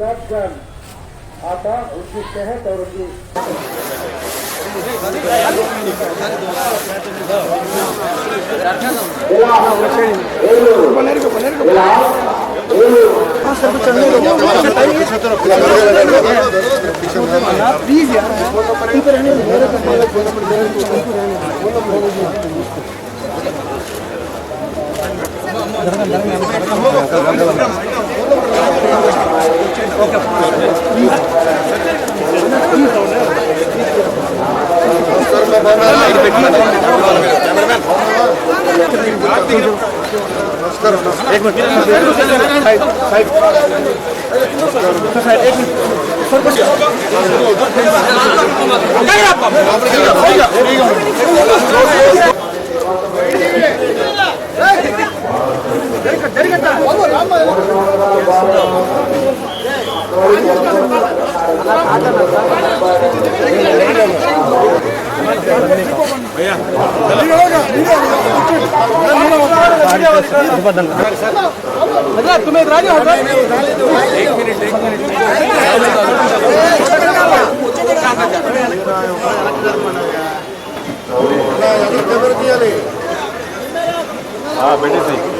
नाथगंज आता उसकी सेहत और उसकी प्लीज़ यार Ik ben तुम्हें राज़ी हाँ बेटे सही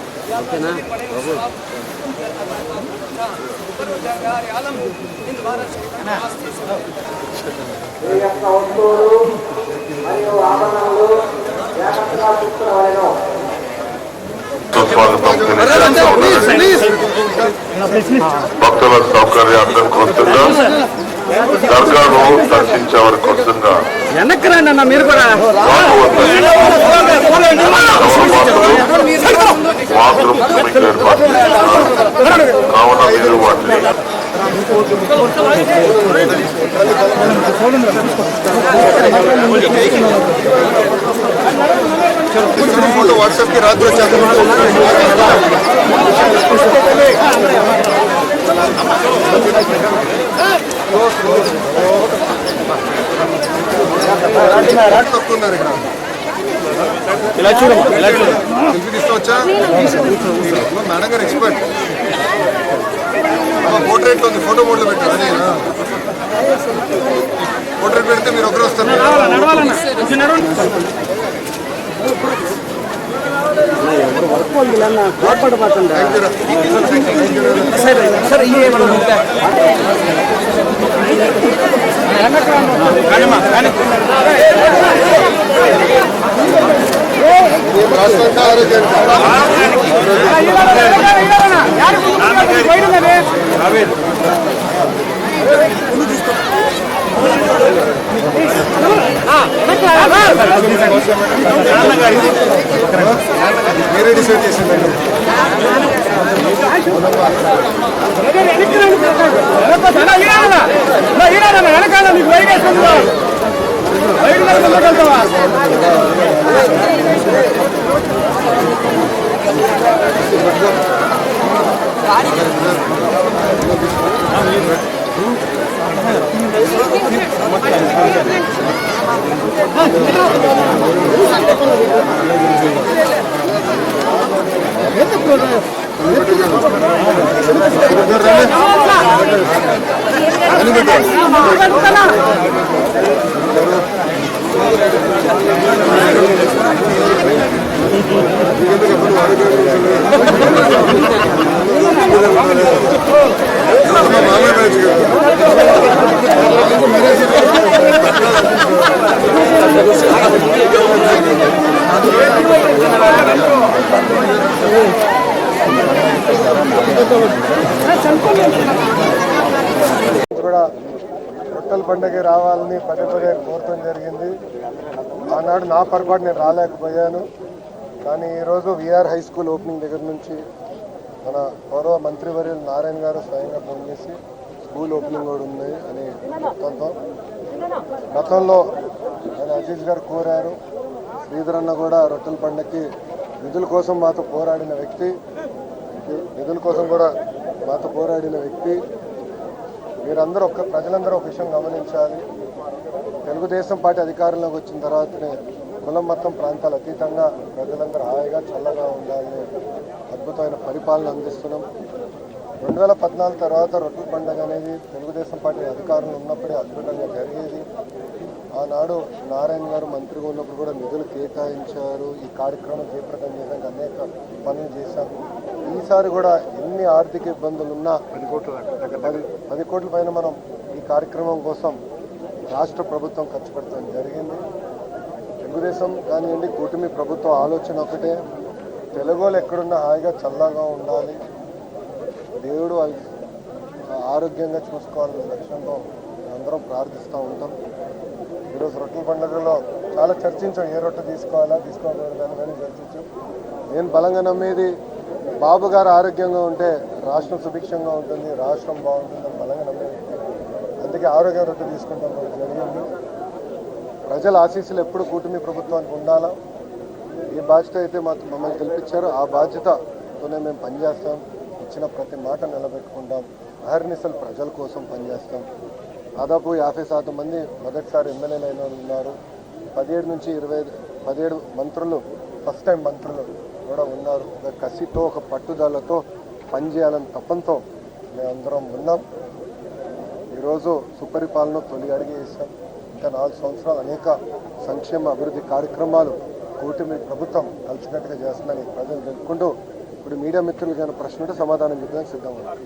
మీ యొక్క వస్తువులు మరియు జాగ్రత్తగా భక్తుల సౌకర్యార్థం కోసంగా దర్గాను దర్శించేవారి కోసంగా వెనక్కి రండి అన్న మీరు కూడా. బాత్రూమ్ ఏర్పాటు చేస్తున్నారు కావున మీరు వాటిని फोटो व्हाट्सएप के रात में తక్కున్నారు ఇక్కడ ఇలా చూడమ్మా ఇలా చూడు. సెల్ఫీ తీసుకోవచ్చా? మేడం గారు ఎక్స్పర్ట్. పోర్ట్రేట్ ఉంది ఫోటో మోడ్లో పెట్టారు అదేనా పోర్ట్రేట్ పెడితే మీరు ఒకరు వస్తారు. నడవాలన్న కొంచెం నడవండి సరే సరే ఇవి ఏమన్నా ఉంటే కానీమ్మా కానీ రాష్ట్రంగా మీరే డిసైడ్ చేసిందండి వెనకాల నీకు బయట என்ன ముందుకెళ్తావా మామూలు మ్యాచ్ కదా కూడా రొట్టెల పండుగ రావాలని పదే పదే కోరటం జరిగింది. ఆనాడు నా పొరపాటు నేను రాలేకపోయాను. కానీ ఈరోజు విఆర్ హై స్కూల్ ఓపెనింగ్ దగ్గర నుంచి మన గౌరవ మంత్రివర్యులు నారాయణ గారు స్వయంగా ఫోన్ చేసి స్కూల్ ఓపెనింగ్ కూడా ఉంది అని మొత్తంతో గతంలో ఆయన అజీజ్ గారు కోరారు. శ్రీధర్ అన్న కూడా రొట్టెల పండక్కి నిధుల కోసం మాతో పోరాడిన వ్యక్తి. నిధుల కోసం కూడా మాతో పోరాడిన వ్యక్తి. మీరందరూ ఒక ప్రజలందరూ ఒక విషయం గమనించాలి. తెలుగుదేశం పార్టీ అధికారంలోకి వచ్చిన తర్వాతనే కులం మొత్తం ప్రాంతాలు అతీతంగా ప్రజలందరూ హాయిగా చల్లగా ఉండాలని అద్భుతమైన పరిపాలన అందిస్తున్నాం. రెండు వేల పద్నాలుగు తర్వాత రొట్టెల పండుగ అనేది తెలుగుదేశం పార్టీ అధికారంలో ఉన్నప్పుడే అద్భుతంగా జరిగేది. ఆనాడు నారాయణ గారు మంత్రిగా ఉన్నప్పుడు కూడా నిధులు కేటాయించారు. ఈ కార్యక్రమం జయప్రదం చేయడానికి అనేక పనులు చేశారు ఈసారి కూడా ఎన్ని ఆర్థిక ఇబ్బందులు ఉన్నా పది కోట్ల పది పది కోట్ల పైన మనం ఈ కార్యక్రమం కోసం రాష్ట్ర ప్రభుత్వం ఖర్చు పెట్టడం జరిగింది. తెలుగుదేశం కానివ్వండి కూటమి ప్రభుత్వం ఆలోచన ఒకటే. తెలుగులో ఎక్కడున్నా హాయిగా చల్లగా ఉండాలి. దేవుడు వాళ్ళు ఆరోగ్యంగా చూసుకోవాలనే లక్ష్యంతో అందరం ప్రార్థిస్తూ ఉంటాం. ఈరోజు రొట్టెల పండుగలో చాలా చర్చించాం. ఏ రొట్టె తీసుకోవాలా తీసుకోకూడదని అని కానీ చర్చించాం. నేను బలంగా నమ్మేది బాబు గారు ఆరోగ్యంగా ఉంటే రాష్ట్రం సుభిక్షంగా ఉంటుంది రాష్ట్రం బాగుంటుందని బలంగా నమ్మే అందుకే ఆరోగ్య రొట్టె తీసుకుంటాం మనకు జరిగింది. ప్రజల ఆశీస్సులు ఎప్పుడు కూటమి ప్రభుత్వానికి ఉండాలా? ఈ బాధ్యత అయితే మాకు మమ్మల్ని గెలిపించారు. ఆ బాధ్యతతోనే మేము పనిచేస్తాం. ఇచ్చిన ప్రతి మాట నిలబెట్టుకుంటాం. అహర్నిశలు ప్రజల కోసం పనిచేస్తాం. దాదాపు యాభై శాతం మంది మొదటిసారి ఎమ్మెల్యేలు అయిన ఉన్నారు. పదిహేడు నుంచి ఇరవై ఐదు పదిహేడు మంత్రులు ఫస్ట్ టైం మంత్రులు. కూడా ఉన్నారు. ఒక కసితో ఒక పట్టుదలతో పనిచేయాలని తపంతో మేమందరం ఉన్నాం. ఈరోజు సుపరిపాలన తొలి అడిగి వేసాం ఇంకా నాలుగు సంవత్సరాలు అనేక సంక్షేమ అభివృద్ధి కార్యక్రమాలు కూటమి ప్రభుత్వం కలిసినట్టుగా చేస్తుందని ప్రజలు తెలుపుకుంటూ ఇప్పుడు మీడియా మిత్రులు కానీ ప్రశ్న ఉంటే సమాధానం చెప్పడానికి సిద్ధం ఉన్నాం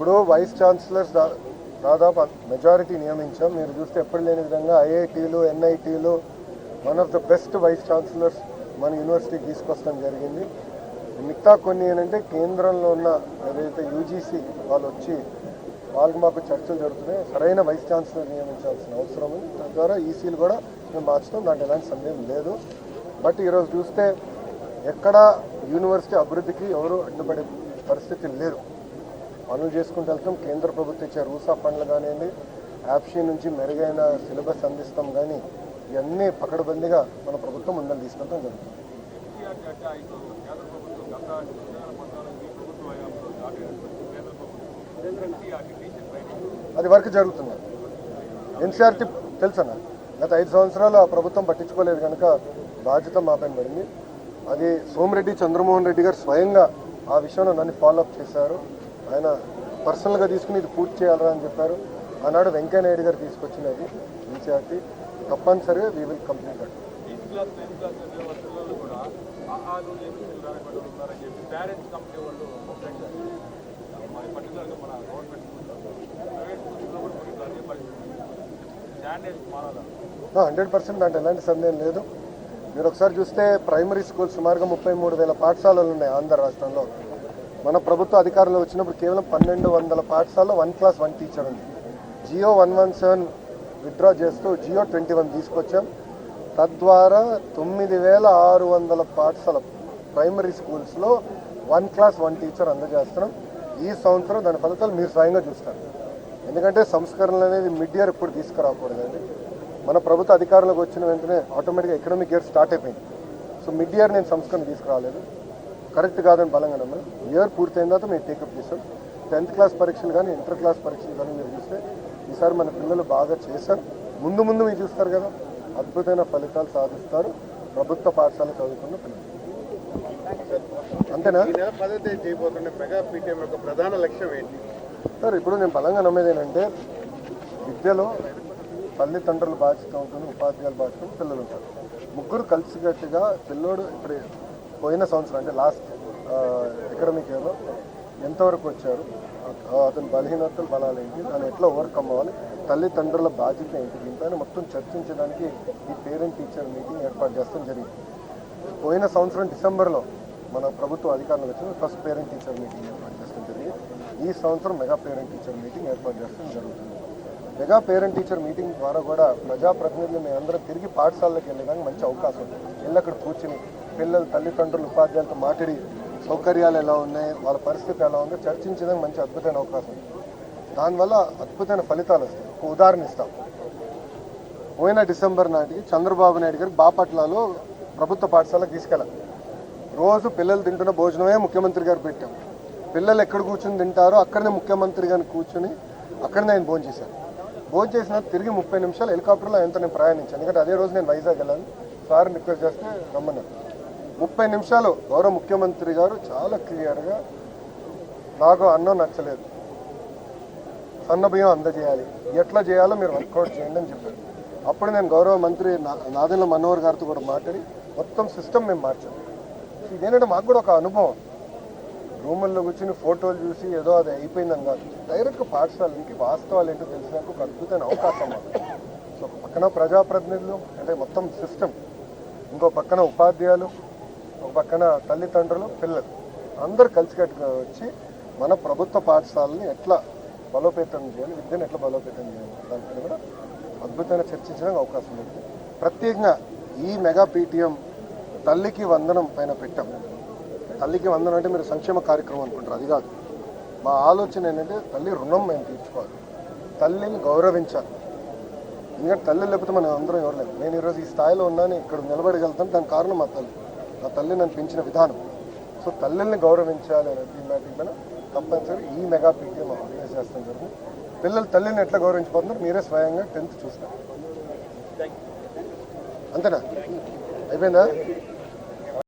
ఇప్పుడు వైస్ ఛాన్సలర్స్ దా- దాదాపు మెజారిటీ నియమించాం. మీరు చూస్తే ఎప్పుడు లేని విధంగా ఐఐటీలు ఎన్ఐటీలు one of the best vice chancellors మన యూనివర్సిటీకి తీసుకొస్తాం జరిగింది. మిగతా కొన్ని ఏంటంటే కేంద్రంలో ఉన్న ఏదైతే యూజీసీ వాళ్ళు వచ్చి వాళ్ళకి మాకు చర్చలు జరుగుతున్నాయి. సరైన వైస్ ఛాన్సలర్ నియమించాల్సిన అవసరం ఉంది. తద్వారా ఈసీలు కూడా మేము మార్చుతాం దాంట్లో ఎలాంటి సందేహం లేదు. బట్ ఈరోజు చూస్తే ఎక్కడ యూనివర్సిటీ అభివృద్ధికి ఎవరు అడ్డుపడే పరిస్థితి లేదు. పనులు చేసుకుంటూ వెళ్తాం. కేంద్ర ప్రభుత్వం ఇచ్చే రూసా ఫండ్లు కానివ్వండి యాప్షీ నుంచి మెరుగైన సిలబస్ అందిస్తాం కానీ ఇవన్నీ పకడబందీగా మన ప్రభుత్వం ముందలు తీసుకెళ్తాం జరుగుతుంది. అది వర్క్ జరుగుతుంది. ఎన్సీఆర్టీ తెలుసన్నా గత ఐదు సంవత్సరాలు ఆ ప్రభుత్వం పట్టించుకోలేదు కనుక బాధ్యత మాపైన పడింది. అది సోమిరెడ్డి చంద్రమోహన్ రెడ్డి గారు స్వయంగా ఆ విషయంలో నన్ను ఫాలోఅప్ చేశారు. ఆయన పర్సనల్గా తీసుకుని ఇది పూర్తి చేయాలరా అని చెప్పారు. ఆనాడు వెంకయ్య నాయుడు గారు తీసుకొచ్చినది ఎన్సీఆర్టీ తప్పనిసరిగా వీ విల్ కంప్లీట్ దట్ మారాలి హండ్రెడ్ పర్సెంట్ దాంట్లో ఎలాంటి సందేహం లేదు. మీరు ఒకసారి చూస్తే ప్రైమరీ స్కూల్ సుమారుగా ముప్పై మూడు వేల పాఠశాలలు ఉన్నాయి ఆంధ్ర రాష్ట్రంలో. మన ప్రభుత్వ అధికారంలో వచ్చినప్పుడు కేవలం పన్నెండు వందల పాఠశాలలో వన్ క్లాస్ వన్ టీచర్ ఉంది. Jio one one seven withdraw చేస్తూ జియో ట్వంటీ వన్ తీసుకొచ్చాం. తద్వారా తొమ్మిది వేల ఆరు వందల పాఠశాల ప్రైమరీ స్కూల్స్లో వన్ క్లాస్ వన్ టీచర్ అందజేస్తున్నాం. ఈ సంవత్సరం దాని ఫలితాలు మీరు స్వయంగా చూస్తారు. ఎందుకంటే సంస్కరణలు అనేది మిడ్ ఇయర్ ఇప్పుడు తీసుకురాకూడదండి. మన ప్రభుత్వ అధికారంలోకి వచ్చిన వెంటనే ఆటోమేటిక్గా ఎకనామిక్ ఇయర్ స్టార్ట్ అయిపోయింది. సో మిడ్ ఇయర్ నేను సంస్కరణ తీసుకురాలేదు. కరెక్ట్ కాదని బలంగా నమ్మాను. ఇయర్ పూర్తయిన తర్వాత మేము టేకప్ చేస్తాం. టెన్త్ క్లాస్ పరీక్షలు కానీ ఇంటర్ క్లాస్ పరీక్షలు కానీ మీరు చూస్తే ఈసారి మన పిల్లలు బాగా చేశారు. ముందు ముందు మీరు చూస్తారు కదా అద్భుతమైన ఫలితాలు సాధిస్తారు. ప్రభుత్వ పాఠశాల చదువుకున్న పిల్లలు. అంతేనా? ప్రధాన లక్ష్యం ఏంటి? సార్ ఇప్పుడు నేను బలంగా నమ్మేది ఏంటంటే విద్యలో తల్లిదండ్రుల బాధ్యత ఉంటుంది ఉపాధ్యాయుల బాధ్యత పిల్లలు ఉంటారు. ముగ్గురు కలిసికట్టుగా పిల్లోడు ఇప్పుడు పోయిన సంవత్సరం అంటే లాస్ట్ ఎకడమిక్ ఇయర్లో ఎంతవరకు వచ్చారు? అతని బలహీనతలు బలాలు ఏంటి? దాన్ని ఎట్లా ఓవర్కమ్ అవ్వాలి? తల్లిదండ్రుల బాధ్యత ఏంటి? దీనిపైన మొత్తం చర్చించడానికి ఈ పేరెంట్ టీచర్ మీటింగ్ ఏర్పాటు చేస్తాం జరిగింది. పోయిన సంవత్సరం డిసెంబర్లో మన ప్రభుత్వ అధికారులు వచ్చిన ఫస్ట్ పేరెంట్ టీచర్ మీటింగ్ ఏర్పాటు చేస్తాం జరిగింది. ఈ సంవత్సరం మెగా పేరెంట్ టీచర్ మీటింగ్ ఏర్పాటు చేస్తాం జరుగుతుంది. మెగా పేరెంట్ టీచర్ మీటింగ్ ద్వారా కూడా ప్రజాప్రతినిధులు మేమందరం తిరిగి పాఠశాలలకు వెళ్ళడానికి మంచి అవకాశం ఉంది. వెళ్ళి అక్కడ కూర్చుని పిల్లలు తల్లిదండ్రులు ఉపాధ్యాయులతో మాట్లాడి సౌకర్యాలు ఎలా ఉన్నాయి వాళ్ళ పరిస్థితి ఎలా ఉందో చర్చించడానికి మంచి అద్భుతమైన అవకాశం ఉంది. దానివల్ల అద్భుతమైన ఫలితాలు వస్తాయి. ఒక ఉదాహరణ ఇస్తాం. పోయిన డిసెంబర్ నాటికి చంద్రబాబు నాయుడు గారు బాపట్లలో ప్రభుత్వ పాఠశాలకు తీసుకెళ్ళాలి రోజు పిల్లలు తింటున్న భోజనమే ముఖ్యమంత్రి గారు పెట్టాం పిల్లలు ఎక్కడ కూర్చుని తింటారో అక్కడనే ముఖ్యమంత్రి గారిని కూర్చుని అక్కడనే ఆయన భోజనం చేశారు. భోజనం చేసిన తిరిగి ముప్పై నిమిషాలు హెలికాప్టర్లో ఎంత నేను ప్రయాణించాను. ఎందుకంటే అదే రోజు నేను వైజాగ్ వెళ్ళాను. సార్ రిక్వెస్ట్ చేస్తే రమ్మన్నారు. ముప్పై నిమిషాలు గౌరవ ముఖ్యమంత్రి గారు చాలా క్లియర్గా నాకు అన్నం నచ్చలేదు. సన్నభయం అందజేయాలి. ఎట్లా చేయాలో మీరు వర్కౌట్ చేయండి అని చెప్పారు. అప్పుడు నేను గౌరవ మంత్రి నా- మనోహర్ గారితో కూడా మాట్లాడి మొత్తం సిస్టమ్ మేము మార్చాం. ఇదేంటంటే మాకు కూడా ఒక అనుభవం. రూముల్లో కూర్చుని ఫోటోలు చూసి ఏదో అది అయిపోయిందని కాదు. డైరెక్ట్గా పాఠశాలకి వాస్తవాలు ఏంటో తెలిసినాక ఒక అద్భుతమైన అవకాశం మాకు. సో ఒక పక్కన ప్రజాప్రతినిధులు అంటే మొత్తం సిస్టమ్. ఇంకో పక్కన ఉపాధ్యాయులు ఒక పక్కన తల్లిదండ్రులు పిల్లలు. అందరూ కలిసికట్టుగా వచ్చి మన ప్రభుత్వ పాఠశాలని ఎట్లా బలోపేతం చేయాలి విద్యను ఎట్లా బలోపేతం చేయాలి దానిపైన కూడా అద్భుతంగా చర్చించడానికి అవకాశం ఉంది. ప్రత్యేకంగా ఈ మెగా పీటీఎం తల్లికి వందనం పైన పెట్టాం తల్లికి వందనం అంటే మీరు సంక్షేమ కార్యక్రమం అనుకుంటారు. అది కాదు. మా ఆలోచన ఏంటంటే తల్లి రుణం మేము తీర్చుకోవాలి. తల్లిని గౌరవించాలి. ఎందుకంటే తల్లి లేకపోతే మనం అందరం ఎవరు లేదు నేను ఈరోజు ఈ స్థాయిలో ఉన్నాను ఇక్కడ నిలబడగలుగుతాను దానికి కారణం మా తల్లి. నా తల్లి నన్ను పెంచిన విధానం. సో తల్లిని గౌరవించాలి అనే థీమాటిక్ మీద తప్పనిసరి ఈ మెగా పీటీఎం ఆర్గనైజ్ చేస్తాం జరిగింది పిల్లలు తల్లిని ఎట్లా గౌరవించిపోతున్నారు? మీరే స్వయంగా టెన్త్ చూస్తారు. అంతేనా? అయిపోయిందా?